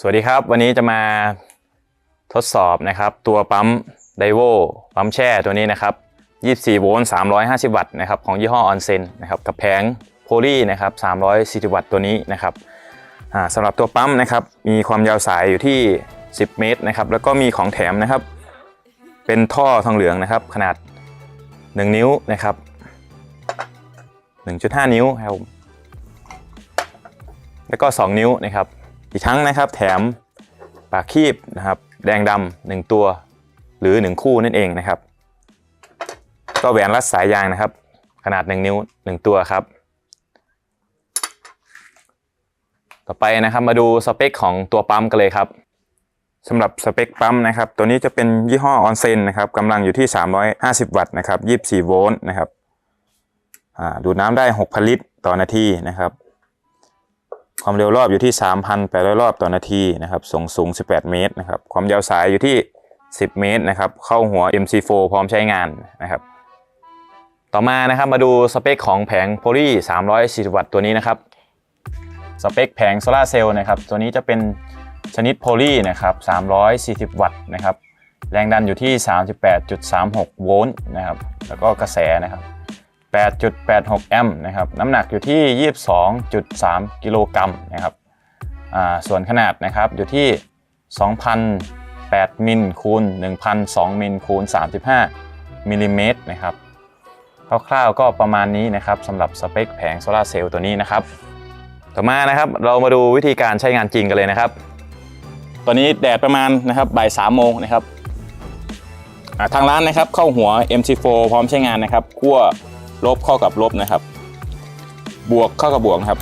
สวัสดีครับ วันนี้จะมาทดสอบนะครับ ตัวปั๊มไดโวปั๊มแช่ตัวนี้นะครับ 24 โวลต์ 350 วัตต์นะครับของยี่ห้อออนเซนนะครับกับแผงโพลีนะครับ 340 วัตต์ตัวนี้นะครับสำหรับตัวปั๊มนะครับ มีความยาวสายอยู่ที่ 10 เมตรนะครับ แล้วก็มีของแถมนะครับ เป็นท่อทองเหลืองนะครับ ขนาด 1 นิ้วนะครับ 1.5 นิ้วครับผมแล้วก็ 2 นิ้วนะครับ อีกทั้งนะครับแถมปากคีบนะครับแดงดำหนึ่งตัว หรือ 1 คู่นั่นเองนะครับ ก็แหวนรัดสายยางนะครับ ขนาด 1 นิ้ว 1 ตัวครับ ต่อไปนะครับมาดูสเปคของตัวปั๊มกันเลยครับสำหรับสเปคปั๊มนะครับ ตัวนี้จะเป็นยี่ห้อออนเซนนะครับกำลังอยู่ที่ 350 วัตต์นะครับ 24 โวลต์นะครับดูดน้ำได้ 6,000 ลิตรต่อนาทีนะครับ ความเร็วรอบอยู่ที่ 3,800 รอบต่อนาทีนะครับส่งสูง 18 เมตรนะครับความยาวสายอยู่ที่ 10 เมตรนะครับเข้าหัว MC4 พร้อมใช้งานนะครับต่อมานะครับมาดูสเปคของแผงโพลี340 วัตต์ตัวนี้นะครับสเปคแผงโซลาร์เซลล์นะครับตัวนี้จะเป็นชนิดโพลีนะครับ340 วัตต์นะครับแรงดันอยู่ที่ 38.36 โวลต์นะครับแล้วก็กระแสนะครับ 8.86 แอมป์นะครับ น้ำหนักอยู่ที่ 22.3 กิโลกรัมนะครับ ส่วนขนาดนะครับอยู่ที่ 2,008มิลคูณ1,002มิลคูณ35มิลลิเมตรนะครับคร่าวๆก็ประมาณนี้นะครับสำหรับสเปคแผงโซลาเซลล์ตัวนี้นะครับ ต่อมานะครับเรามาดูวิธีการใช้งานจริงกันเลยนะครับ ตอนนี้แดดประมาณนะครับบ่ายสามโมงนะครับทางร้านนะครับเข้าหัว MC4 พร้อมใช้งานนะครับขั้ว ลบเข้ากับลบนะครับ บวกเข้ากับบวกนะครับ